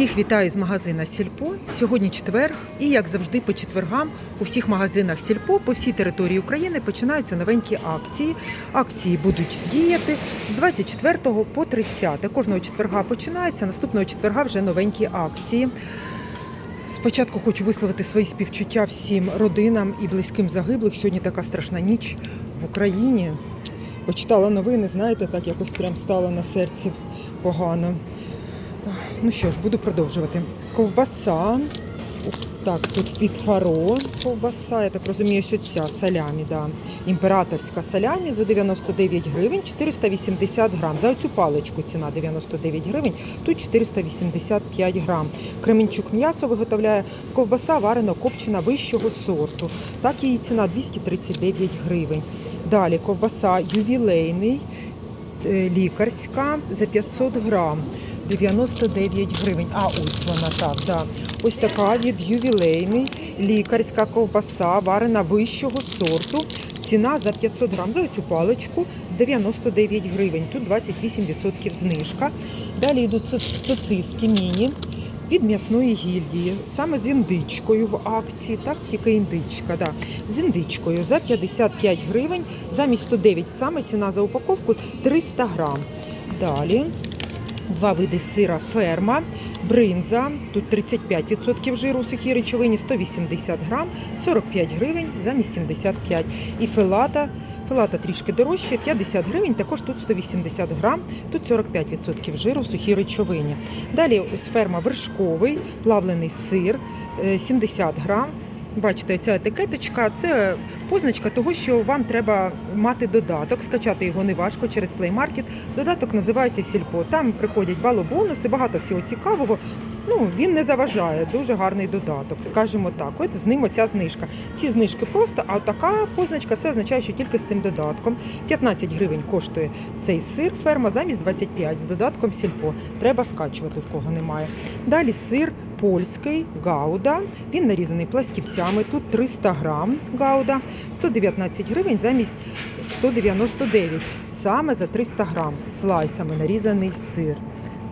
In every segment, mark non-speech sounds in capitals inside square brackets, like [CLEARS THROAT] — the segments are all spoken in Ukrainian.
Всіх вітаю з магазина Сільпо. Сьогодні четверг, і як завжди, по четвергам у всіх магазинах Сільпо по всій території України починаються новенькі акції. Акції будуть діяти з 24 по 30. Кожного четверга починається. Наступного четверга вже новенькі акції. Спочатку хочу висловити свої співчуття всім родинам і близьким загиблих. Сьогодні така страшна ніч в Україні. Почитала новини, знаєте, так якось прям стало на серці погано. Ну що ж, буду продовжувати. Ковбаса. Так, тут від фаро ковбаса, я так розумію, що ця салямі, да. імператорська салямі за 99 гривень, 480 грам. За оцю паличку ціна 99 гривень, тут 485 грам. Кременчук м'ясо виготовляє ковбаса варено копчена вищого сорту. Так її ціна 239 гривень. Далі ковбаса ювілейний, лікарська за 500 грам. 99 гривень. А ось вона так. Да. Ось така від ювілейний, лікарська ковбаса, варена вищого сорту. Ціна за 500 грам. За цю паличку 99 гривень. Тут 28% знижка. Далі йдуть сосиски міні від м'ясної гільдії. Саме з індичкою в акції. Так, тільки індичка. Да. З індичкою за 55 гривень. Замість 109 саме ціна за упаковку 300 грам. Далі. Два види сира ферма, бринза, тут 35% жиру у сухій речовині, 180 грам, 45 гривень замість 75. І фелата, фелата трішки дорожче, 50 гривень, також тут 180 грам, тут 45% жиру у сухій речовині. Далі ось ферма вершковий, плавлений сир, е, 70 грам. Бачите, ця етикеточка це позначка того, що вам треба мати додаток, скачати його неважко через Play Market. Додаток називається Сільпо. Там приходять балобонуси, багато всього цікавого. Ну, він не заважає, дуже гарний додаток, скажімо так. От з ним оця знижка. Ці знижки просто, а така позначка це означає, що тільки з цим додатком. 15 гривень коштує цей сир ферма замість 25 з додатком Сільпо. Треба скачувати, в кого немає. Далі сир польський гауда. Він нарізаний пластівцями. Тут 300 грам гауда, 119 гривень замість 199. Саме за 300 грам слайсами нарізаний сир.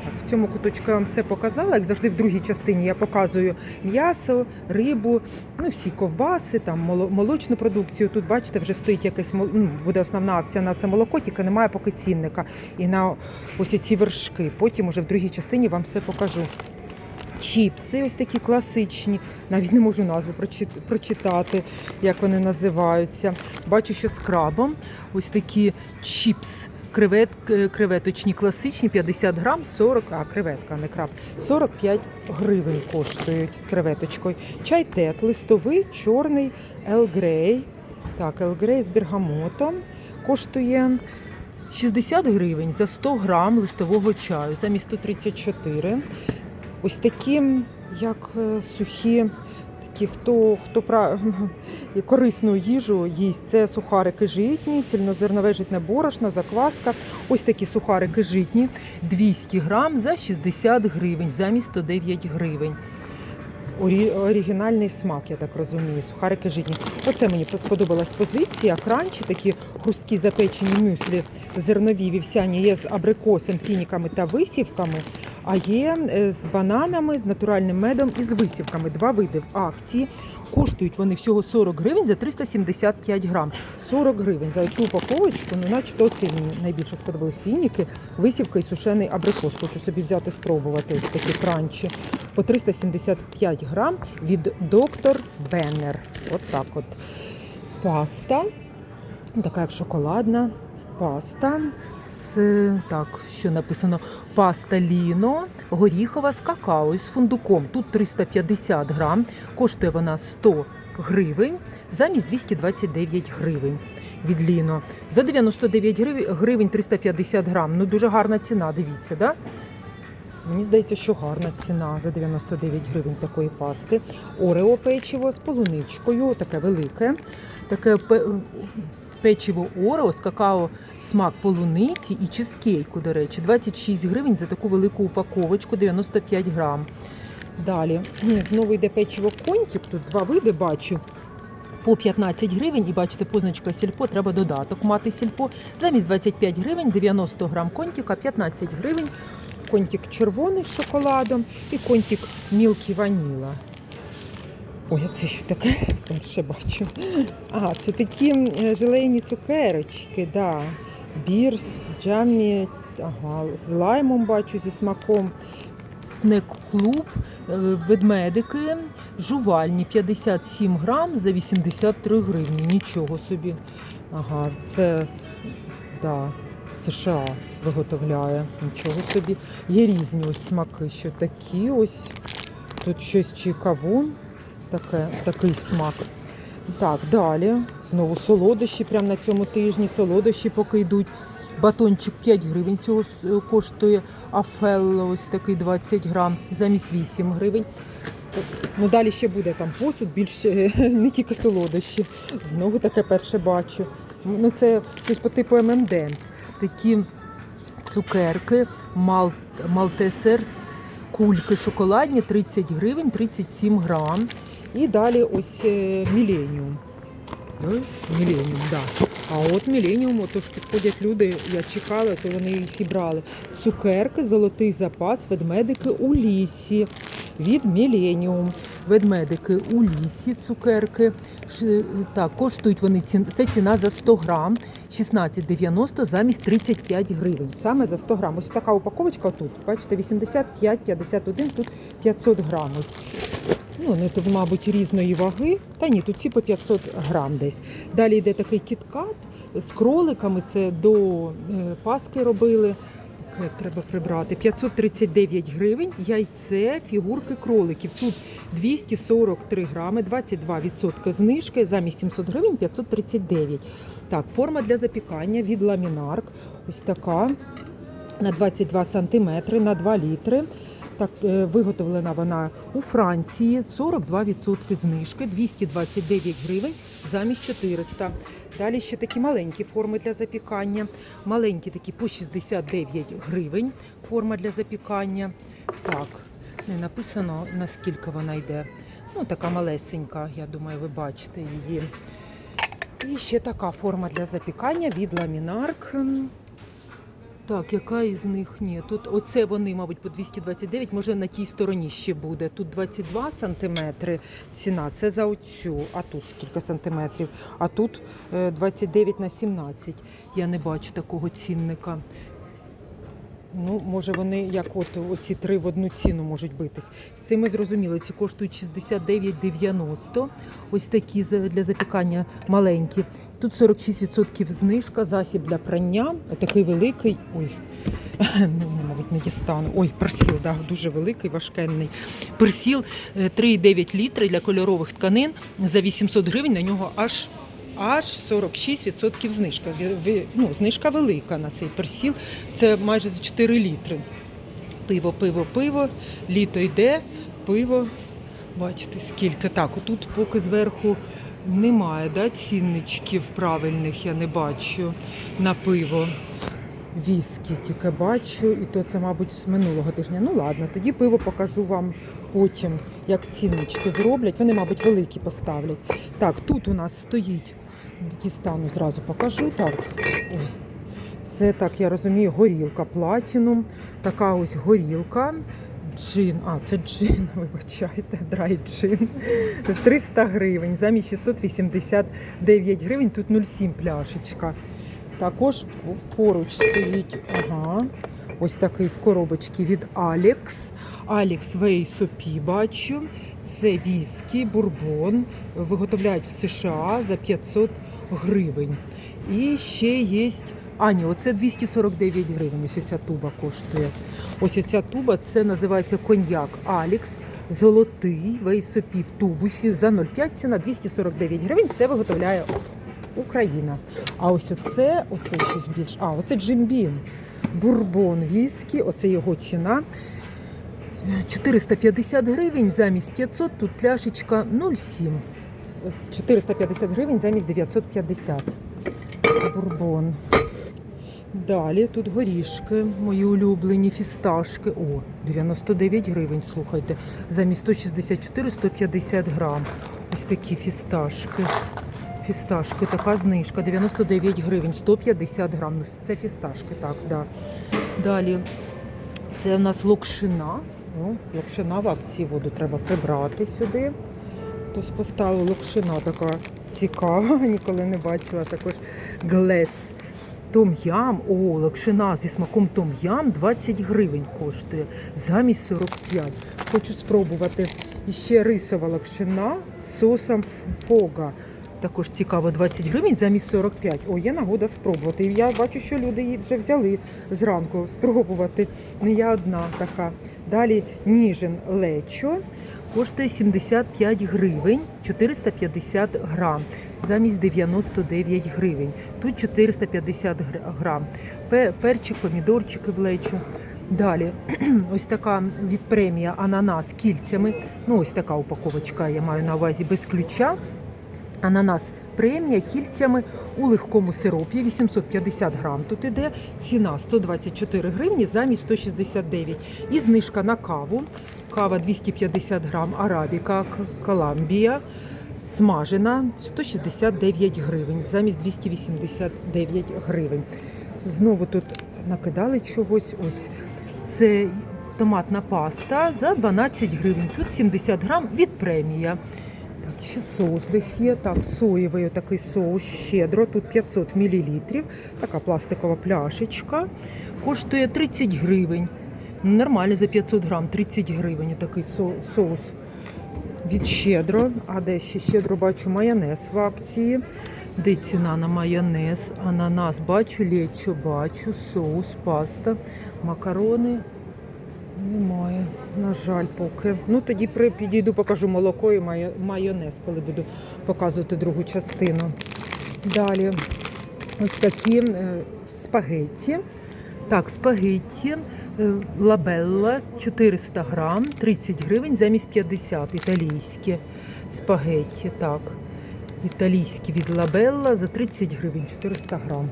Так, в цьому куточку я вам все показала. Як завжди, в другій частині я показую м'ясо, рибу, ну всі ковбаси, там молочну продукцію. Тут бачите, вже стоїть якась ну, буде основна акція на це молоко, тільки немає поки цінника. І на ось ці вершки. Потім уже в другій частині вам все покажу. Чіпси, ось такі класичні. Навіть не можу назву прочитати, як вони називаються. Бачу, що з крабом. Ось такі чіпс. Кревет, е, креветочні класичні 50 грам 40, а креветка, не краб, 45 гривень коштують з креветочкою. Чай тет, листовий, чорний, Ел Грей. Так, Ел Грей з бергамотом коштує 60 гривень за 100 грам листового чаю, замість 134. Ось такі, як е, сухі, такі, хто, хто пра... [LAUGHS] корисну їжу їсть. Це сухарики житні, цільнозернове житне борошно, закваска. Ось такі сухарики житні, 200 грам за 60 гривень, замість 109 гривень. Орі... Оригінальний смак, я так розумію. Сухарики житні. Оце мені сподобалась позиція. Кранчі, такі хрусткі запечені мюслі, зернові вівсяні є з абрикосом, фініками та висівками. А є е, з бананами, з натуральним медом і з висівками. Два види в акції. Коштують вони всього 40 гривень за 375 грам. 40 гривень за цю упаковочку, ну начебто мені найбільше сподобались фініки, висівка і сушений абрикос. Хочу собі взяти спробувати такі кранчі. По 375 грам від доктор Беннер. От так от. Паста. Ну, така як шоколадна паста. З, так, що написано? Паста Ліно, горіхова з какао з фундуком. Тут 350 грам, коштує вона 100 гривень, замість 229 гривень від Ліно. За 99 гривень, гривень 350 грам. Ну дуже гарна ціна, дивіться, да? Мені здається, що гарна ціна за 99 гривень такої пасти. Орео печиво з полуничкою, таке велике. Таке печиво Орео з какао смак полуниці і чизкейку, до речі. 26 гривень за таку велику упаковочку, 95 грам. Далі знову йде печиво контік, тут два види бачу. По 15 гривень, і бачите, позначка сільпо, треба додаток мати сільпо. Замість 25 гривень, 90 грам контіка, 15 гривень. контик червоний з шоколадом і контик мілкі ваніла. Ой, а це що таке? Перше бачу. А, це такі е, желейні цукерочки, да. Бірс, джаммі, ага, з лаймом бачу, зі смаком. Снек-клуб, е, ведмедики, жувальні 57 грам за 83 гривні. Нічого собі. Ага, це да, США виготовляє. Нічого собі. Є різні ось смаки, що такі ось. Тут щось чи кавун, таке, такий смак. Так, далі. Знову солодощі прямо на цьому тижні. Солодощі поки йдуть. Батончик 5 гривень цього с- коштує. Афелло ось такий 20 грам, замість 8 гривень. Ну далі ще буде там посуд, більш е, [LAUGHS] не тільки солодощі. Знову таке перше бачу. Ну це щось по типу M&M's. Такі цукерки, мал, малтесерс, кульки шоколадні 30 гривень, 37 грам. І далі ось е, Міленіум. Ой, Міленіум, да. А от Міленіум, отож підходять люди, я чекала, то вони їх і брали. Цукерки, золотий запас, ведмедики у лісі від Міленіум. Ведмедики у лісі, цукерки. Так, коштують вони це ціна за 100 грам, 16,90 замість 35 гривень. Саме за 100 грам. Ось така упаковочка тут. Бачите, 85-51, тут 500 грам. Ось. Ну, вони тут, мабуть, різної ваги. Та ні, тут всі по 500 грам десь. Далі йде такий кіткат з кроликами. Це до е, Паски робили. Треба прибрати. 539 гривень. Яйце, фігурки кроликів. Тут 243 грами, 22% знижки. Замість 700 гривень 539. Так, форма для запікання від ламінарк. Ось така на 22 сантиметри, на 2 літри. Так, е, виготовлена вона у Франції, 42% знижки, 229 гривень замість 400. Далі ще такі маленькі форми для запікання. Маленькі такі по 69 гривень форма для запікання. Так, не написано наскільки вона йде. Ну, така малесенька, я думаю, ви бачите її. І ще така форма для запікання від Ламінарк. Так, яка із них? Ні, тут оце вони, мабуть, по 229, може на тій стороні ще буде. Тут 22 сантиметри ціна, це за оцю, а тут скільки сантиметрів, а тут е, 29 на 17. Я не бачу такого цінника. Ну, може, вони як от оці три в одну ціну можуть битись. З цим ми зрозуміли, ці коштують 69,90. Ось такі для запікання маленькі. Тут 46% знижка, засіб для прання. Отакий великий. Ой, [LAUGHS] ну, мабуть, не дістану. Ой, персіл, да, дуже великий, важкенний. Персіл е, 3,9 літри для кольорових тканин за 800 гривень. На нього аж аж 46% знижка. Ну, знижка велика на цей персіл. Це майже за 4 літри. Пиво, пиво, пиво, літо йде, пиво. Бачите, скільки. Так, отут поки зверху немає да, цінничків правильних, я не бачу на пиво. Віскі тільки бачу, і то це, мабуть, з минулого тижня. Ну ладно, тоді пиво покажу вам потім, як ціннички зроблять. Вони, мабуть, великі поставлять. Так, тут у нас стоїть, дістану зразу покажу. Так. Це так, я розумію, горілка Platinum. Така ось горілка. Джин, а це джин, [LAUGHS] вибачайте, драй джин. 300 гривень, замість 689 гривень, тут 0,7 пляшечка. Також поруч стоїть, ага, ось такий в коробочці від Alex. Alex Вейсопі бачу. Це віскі, бурбон. Виготовляють в США за 500 гривень. І ще є. А, ні, оце 249 гривень. Ось ця туба коштує. Ось ця туба, це називається коньяк Алікс. Золотий вейсопі в тубусі за 0,5 ціна 249 гривень. Це виготовляє Україна. А ось оце, оце щось більш. А, оце джимбін. Бурбон віскі, оце його ціна. 450 гривень замість 500, тут пляшечка 0,7. 450 гривень замість 950. Бурбон. Далі тут горішки, мої улюблені фісташки. О, 99 гривень, слухайте. Замість 164 150 грам. Ось такі фісташки. Фісташки, така знижка, 99 гривень, 150 грам. Ну, це фісташки, так, да. Далі Це в нас локшина. О, локшина в акції воду треба прибрати сюди. Хтось поставив локшина така цікава, [LAUGHS] ніколи не бачила. Також глец. Том-ям, о, локшина зі смаком том-ям 20 гривень коштує, замість 45. Хочу спробувати. І ще рисова локшина з соусом фога. Також цікаво, 20 гривень замість 45. О, є нагода спробувати. Я бачу, що люди її вже взяли зранку спробувати. Не я одна така. Далі ніжен лечо коштує 75 гривень, 450 грам, замість 99 гривень. Тут 450 гр- грам. Перчик, помідорчики в лечо. Далі [CLEARS THROAT] ось така від премія ананас кільцями. Ну, ось така упаковочка, я маю на увазі без ключа. Ананас премія кільцями у легкому сиропі 850 грам. Тут іде ціна 124 гривні замість 169. І знижка на каву. Кава 250 грам, арабіка, Коламбія. Смажена 169 гривень замість 289 гривень. Знову тут накидали чогось. Ось це томатна паста за 12 гривень. Тут 70 грам від премія. Ще соус десь є. Так, соєвий такий соус щедро. Тут 500 мл. Така пластикова пляшечка. Коштує 30 гривень. Нормально за 500 грам, 30 гривень такий со- соус від щедро. А де ще щедро бачу майонез в акції. Де ціна на майонез? Ананас бачу, лечо бачу, соус, паста, макарони. Немає, на жаль, поки. Ну тоді підійду, покажу молоко і майонез, коли буду показувати другу частину. Далі ось такі е, спагетті. Так, спагетті е, лабелла 400 грам, 30 гривень замість 50 італійські спагетті. Так, італійські від лабелла за 30 гривень 400 грам.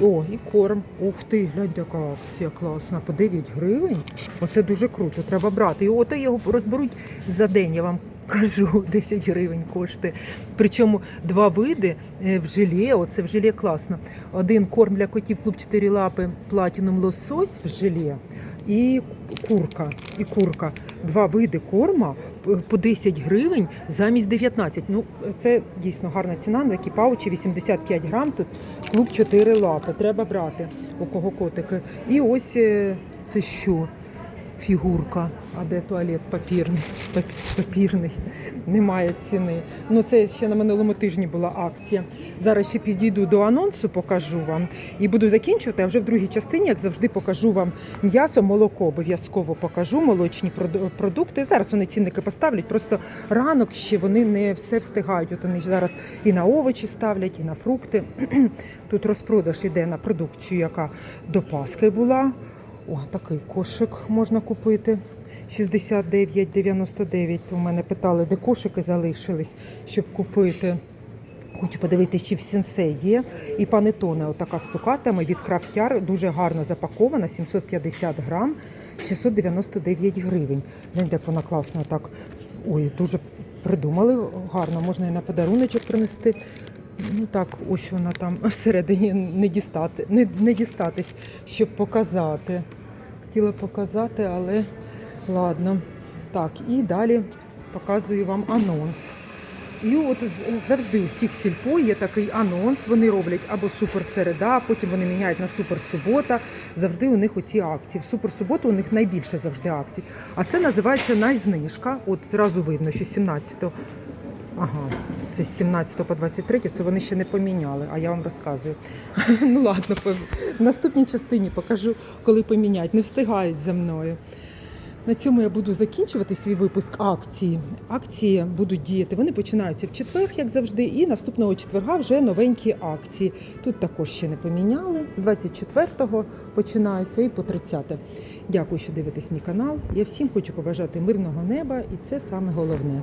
О, і корм. Ух ти, глянь, яка акція класна. По 9 гривень. Оце дуже круто, треба брати. І ото його розберуть за день, я вам кажу, [LAUGHS] 10 гривень коштує. Причому два види е, в желе, оце в желе класно. Один корм для котів клуб 4 лапи, платінум лосось в желе і курка. І курка. Два види корма по 10 гривень замість 19. Ну, це дійсно гарна ціна. На такі паучі 85 грам. Тут клуб 4 лапи. Треба брати у кого котики. І ось е, це що? Фігурка, а де туалет папірний, папірний, немає ціни. Ну це ще на минулому тижні була акція. Зараз ще підійду до анонсу, покажу вам і буду закінчувати. А вже в другій частині, як завжди, покажу вам м'ясо, молоко. Обов'язково покажу молочні продукти. Зараз вони цінники поставлять. Просто ранок ще вони не все встигають. От вони зараз і на овочі ставлять, і на фрукти. [CLEARS THROAT] Тут розпродаж іде на продукцію, яка до Пасхи була. О, такий кошик можна купити. 69,99. У мене питали, де кошики залишились, щоб купити. Хочу подивитися, чи в сенсей є. І панетоне, отака з цукатами від крафтяр, дуже гарно запакована, 750 грам, 699 гривень. Гляньте, як вона класно так. Ой, дуже придумали гарно, можна і на подаруночок принести. Ну так, ось вона там всередині не дістати, не, не дістатись, щоб показати. Хотіла показати, але ладно. Так, і далі показую вам анонс. І от завжди у всіх сільпо є такий анонс. Вони роблять або суперсереда, потім вони міняють на суперсубота. Завжди у них оці акції. В суперсуботу у них найбільше завжди акцій. А це називається найзнижка. От зразу видно, що 17 Ага, це з 17 по 23, це вони ще не поміняли, а я вам розказую. [LAUGHS] ну ладно, в наступній частині покажу, коли поміняють. Не встигають за мною. На цьому я буду закінчувати свій випуск акції. Акції будуть діяти. Вони починаються в четвер, як завжди, і наступного четверга вже новенькі акції. Тут також ще не поміняли. З 24-го починаються і по 30. Дякую, що дивитесь мій канал. Я всім хочу побажати мирного неба, і це саме головне.